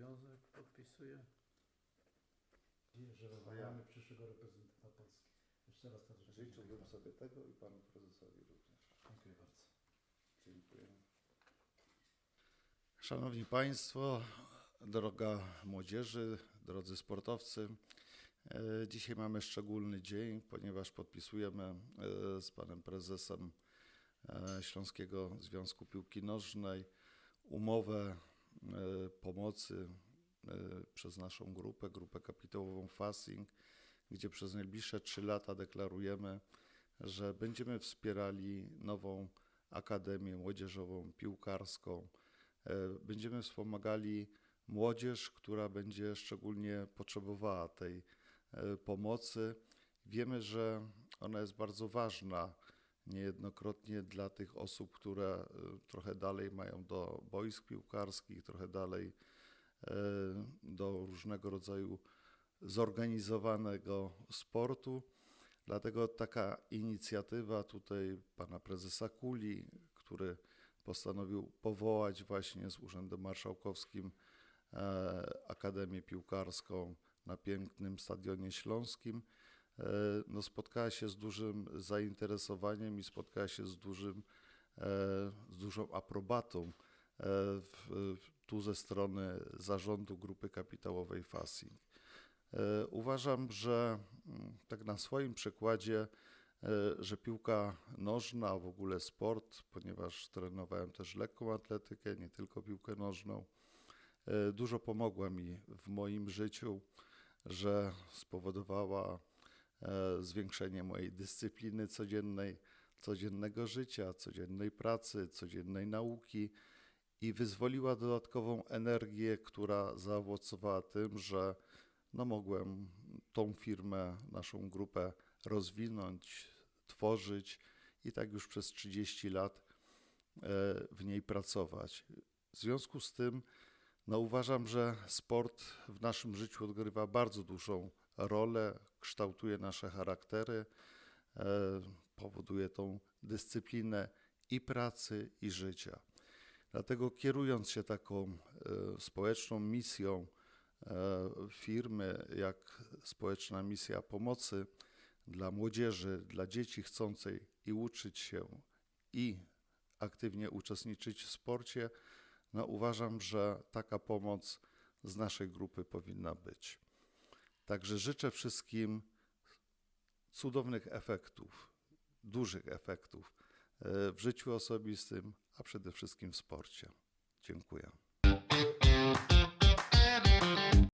związek podpisuje. Że wybramy przyszłego reprezentanta Polski. Jeszcze raz też Życzyłbym sobie tego i panu prezesowi również. Dziękuję bardzo. Dziękuję. Szanowni Państwo, droga młodzieży, drodzy sportowcy, e, dzisiaj mamy szczególny dzień, ponieważ podpisujemy e, z panem prezesem e, Śląskiego Związku Piłki Nożnej umowę pomocy e, przez naszą grupę, grupę kapitałową FASING, gdzie przez najbliższe trzy lata deklarujemy, że będziemy wspierali nową Akademię Młodzieżową Piłkarską. E, Będziemy wspomagali młodzież, która będzie szczególnie potrzebowała tej e, pomocy. Wiemy, że ona jest bardzo ważna niejednokrotnie dla tych osób, które e, trochę dalej mają do boisk piłkarskich, trochę dalej e, do różnego rodzaju zorganizowanego sportu. Dlatego taka inicjatywa tutaj pana prezesa Kuli, który postanowił powołać właśnie z Urzędem Marszałkowskim e, Akademię Piłkarską na pięknym Stadionie Śląskim, no spotkała się z dużym zainteresowaniem i spotkała się z, dużym, e, z dużą aprobatą e, w, tu ze strony zarządu grupy kapitałowej FASING. E, Uważam, że mm, tak na swoim przykładzie, e, że piłka nożna, a w ogóle sport, ponieważ trenowałem też lekką atletykę, nie tylko piłkę nożną, e, dużo pomogła mi w moim życiu, że spowodowała e, zwiększenie mojej dyscypliny codziennej, codziennego życia, codziennej pracy, codziennej nauki i wyzwoliła dodatkową energię, która zaowocowała tym, że no mogłem tą firmę, naszą grupę rozwinąć, tworzyć i tak już przez 30 lat e, w niej pracować. W związku z tym no uważam, że sport w naszym życiu odgrywa bardzo dużą rolę, kształtuje nasze charaktery, e, powoduje tą dyscyplinę i pracy, i życia. Dlatego kierując się taką e, społeczną misją, e, firmy, jak społeczna misja pomocy dla młodzieży, dla dzieci chcącej i uczyć się, i aktywnie uczestniczyć w sporcie, no uważam, że taka pomoc z naszej grupy powinna być. Także życzę wszystkim cudownych efektów, dużych efektów e, w życiu osobistym, a przede wszystkim w sporcie. Dziękuję.